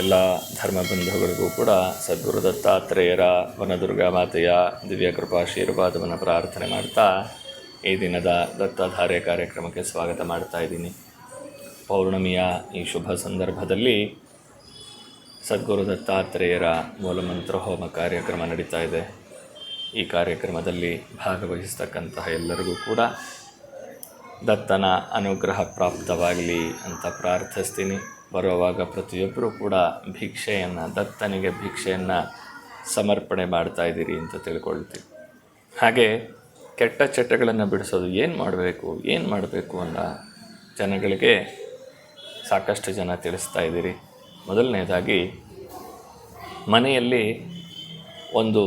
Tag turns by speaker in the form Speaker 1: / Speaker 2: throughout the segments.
Speaker 1: ಎಲ್ಲ ಧರ್ಮ ಬಂಧುಗಳಿಗೂ ಕೂಡ ಸದ್ಗುರು ದತ್ತಾತ್ರೇಯರ ವನದುರ್ಗಾ ಮಾತೆಯ ದಿವ್ಯ ಕೃಪಾಶೀರ್ವಾದವನ್ನು ಪ್ರಾರ್ಥನೆ ಮಾಡ್ತಾ ಈ ದಿನದ ದತ್ತಾಧಾರೆ ಕಾರ್ಯಕ್ರಮಕ್ಕೆ ಸ್ವಾಗತ ಮಾಡ್ತಾ ಇದ್ದೀನಿ. ಪೌರ್ಣಮಿಯ ಈ ಶುಭ ಸಂದರ್ಭದಲ್ಲಿ ಸದ್ಗುರು ದತ್ತಾತ್ರೇಯರ ಮೂಲಮಂತ್ರ ಹೋಮ ಕಾರ್ಯಕ್ರಮ ನಡೀತಾ ಇದೆ. ಈ ಕಾರ್ಯಕ್ರಮದಲ್ಲಿ ಭಾಗವಹಿಸ್ತಕ್ಕಂತಹ ಎಲ್ಲರಿಗೂ ಕೂಡ ದತ್ತನ ಅನುಗ್ರಹ ಪ್ರಾಪ್ತವಾಗಲಿ ಅಂತ ಪ್ರಾರ್ಥಿಸ್ತೀನಿ. ಬರುವಾಗ ಪ್ರತಿಯೊಬ್ಬರೂ ಕೂಡ ಭಿಕ್ಷೆಯನ್ನು, ದತ್ತನಿಗೆ ಭಿಕ್ಷೆಯನ್ನು ಸಮರ್ಪಣೆ ಮಾಡ್ತಾ ಇದ್ದೀರಿ ಅಂತ ತಿಳ್ಕೊಳ್ತೀವಿ ಹಾಗೆ ಕೆಟ್ಟ ಚಟಗಳನ್ನು ಬಿಡಿಸೋದು ಏನು ಮಾಡಬೇಕು ಏನು ಮಾಡಬೇಕು ಅಂತ ಜನಗಳಿಗೆ ಸಾಕಷ್ಟು ಜನ ತಿಳಿಸ್ತಾ ಇದ್ದೀರಿ. ಮೊದಲನೇದಾಗಿ, ಮನೆಯಲ್ಲಿ ಒಂದು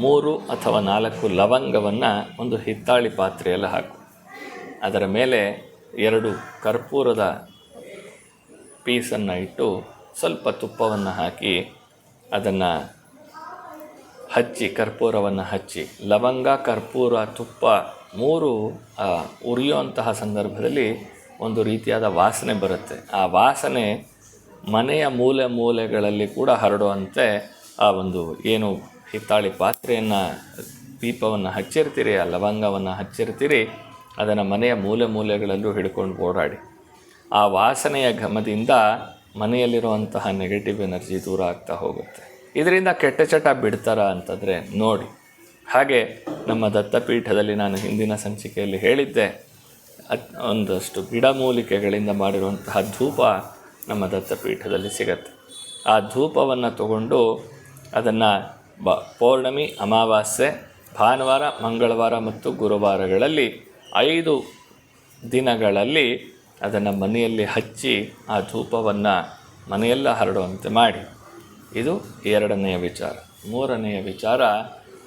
Speaker 1: ಮೂರು ಅಥವಾ ನಾಲ್ಕು ಲವಂಗವನ್ನು ಒಂದು ಹಿತ್ತಾಳಿ ಪಾತ್ರೆಯಲ್ಲಿ ಹಾಕು. ಅದರ ಮೇಲೆ ಎರಡು ಕರ್ಪೂರದ ಪೀಸನ್ನು ಇಟ್ಟು ಸ್ವಲ್ಪ ತುಪ್ಪವನ್ನು ಹಾಕಿ ಅದನ್ನು ಹಚ್ಚಿ, ಕರ್ಪೂರವನ್ನು ಹಚ್ಚಿ, ಲವಂಗ, ಕರ್ಪೂರ, ತುಪ್ಪ ಮೂರು ಉರಿಯುವಂತಹ ಸಂದರ್ಭದಲ್ಲಿ ಒಂದು ರೀತಿಯಾದ ವಾಸನೆ ಬರುತ್ತೆ. ಆ ವಾಸನೆ ಮನೆಯ ಮೂಲೆ ಮೂಲೆಗಳಲ್ಲಿ ಕೂಡ ಹರಡುವಂತೆ ಆ ಒಂದು ಏನು ಹಿತ್ತಾಳಿ ಪಾತ್ರೆಯನ್ನು, ದೀಪವನ್ನು ಹಚ್ಚಿರ್ತೀರಿ, ಆ ಲವಂಗವನ್ನು ಹಚ್ಚಿರ್ತೀರಿ, ಅದನ್ನು ಮನೆಯ ಮೂಲೆ ಮೂಲೆಗಳಲ್ಲೂ ಹಿಡ್ಕೊಂಡು ಓಡಾಡಿ. ಆ ವಾಸನೆಯ ಘಮದಿಂದ ಮನೆಯಲ್ಲಿರುವಂತಹ ನೆಗೆಟಿವ್ ಎನರ್ಜಿ ದೂರ ಆಗ್ತಾ ಹೋಗುತ್ತೆ. ಇದರಿಂದ ಕೆಟ್ಟ ಚಟ ಬಿಡ್ತಾರ ಅಂತಂದರೆ ನೋಡಿ. ಹಾಗೆ ನಮ್ಮ ದತ್ತಪೀಠದಲ್ಲಿ ನಾನು ಹಿಂದಿನ ಸಂಚಿಕೆಯಲ್ಲಿ ಹೇಳಿದ್ದೆ ಒಂದಷ್ಟು ಗಿಡಮೂಲಿಕೆಗಳಿಂದ ಮಾಡಿರುವಂತಹ ಧೂಪ ನಮ್ಮ ದತ್ತಪೀಠದಲ್ಲಿ ಸಿಗತ್ತೆ. ಆ ಧೂಪವನ್ನು ತಗೊಂಡು ಅದನ್ನು ಬ ಪೌರ್ಣಮಿ, ಅಮಾವಾಸ್ಯೆ, ಭಾನುವಾರ, ಮಂಗಳವಾರ ಮತ್ತು ಗುರುವಾರಗಳಲ್ಲಿ ಐದು ದಿನಗಳಲ್ಲಿ ಅದನ್ನು ಮನೆಯಲ್ಲಿ ಹಚ್ಚಿ ಆ ಧೂಪವನ್ನು ಮನೆಯೆಲ್ಲ ಹರಡುವಂತೆ ಮಾಡಿ. ಇದು ಎರಡನೆಯ ವಿಚಾರ. ಮೂರನೆಯ ವಿಚಾರ,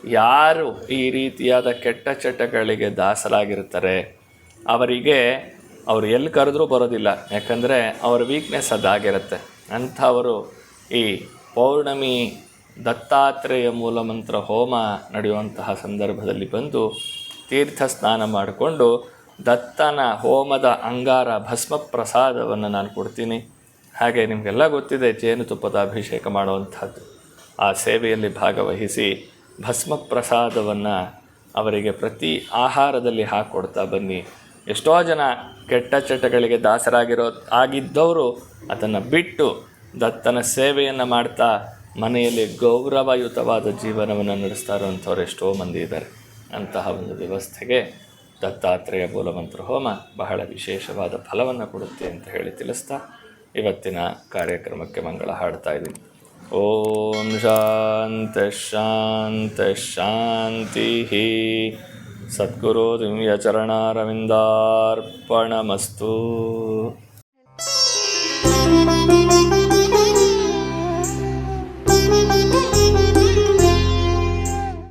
Speaker 1: ಯಾರು ಈ ರೀತಿಯಾದ ಕೆಟ್ಟ ಚಟಗಳಿಗೆ ದಾಸರಾಗಿರ್ತಾರೆ ಅವರಿಗೆ ಅವರು ಎಲ್ಲಿ ಕರೆದ್ರೂ ಬರೋದಿಲ್ಲ. ಯಾಕಂದರೆ ಅವರ ವೀಕ್ನೆಸ್ ಅದಾಗಿರುತ್ತೆ. ಅಂಥವರು ಈ ಪೌರ್ಣಮಿ ದತ್ತಾತ್ರೇಯ ಮೂಲಮಂತ್ರ ಹೋಮ ನಡೆಯುವಂತಹ ಸಂದರ್ಭದಲ್ಲಿ ಬಂದು ತೀರ್ಥ ಸ್ನಾನ ಮಾಡಿಕೊಂಡು ದತ್ತನ ಹೋಮದ ಅಂಗಾರ ಭಸ್ಮ ಪ್ರಸಾದವನ್ನು ನಾನು ಕೊಡ್ತೀನಿ. ಹಾಗೆ ನಿಮಗೆಲ್ಲ ಗೊತ್ತಿದೆ ಜೇನುತುಪ್ಪದ ಅಭಿಷೇಕ ಮಾಡುವಂಥದ್ದು. ಆ ಸೇವೆಯಲ್ಲಿ ಭಾಗವಹಿಸಿ ಭಸ್ಮ ಪ್ರಸಾದವನ್ನು ಅವರಿಗೆ ಪ್ರತಿ ಆಹಾರದಲ್ಲಿ ಹಾಕ್ಕೊಡ್ತಾ ಬನ್ನಿ. ಎಷ್ಟೋ ಜನ ಕೆಟ್ಟ ಚಟಗಳಿಗೆ ದಾಸರಾಗಿರೋ, ಆಗಿದ್ದವರು ಅದನ್ನು ಬಿಟ್ಟು ದತ್ತನ ಸೇವೆಯನ್ನು ಮಾಡ್ತಾ ಮನೆಯಲ್ಲಿ ಗೌರವಯುತವಾದ ಜೀವನವನ್ನು ನಡೆಸ್ತಾ ಇರುವಂಥವ್ರು ಎಷ್ಟೋ ಮಂದಿ ಇದ್ದಾರೆ. ಅಂತಹ ಒಂದು ವ್ಯವಸ್ಥೆಗೆ ದತ್ತಾತ್ರೇಯ ಮೂಲಮಂತ್ರ ಹೋಮ ಬಹಳ ವಿಶೇಷವಾದ ಫಲವನ್ನು ಕೊಡುತ್ತೆ ಅಂತ ಹೇಳಿ ತಿಳಿಸ್ತಾ ಇವತ್ತಿನ ಕಾರ್ಯಕ್ರಮಕ್ಕೆ ಮಂಗಳ ಹಾಡ್ತಾ ಇದ್ದೀನಿ. ಓಂ ಶಾಂತ ಶಾಂತ ಶಾಂತಿ ಸದ್ಗುರು ದಿವ್ಯಚರಣಾರವಿಂದಾರ್ಪಣಮಸ್ತು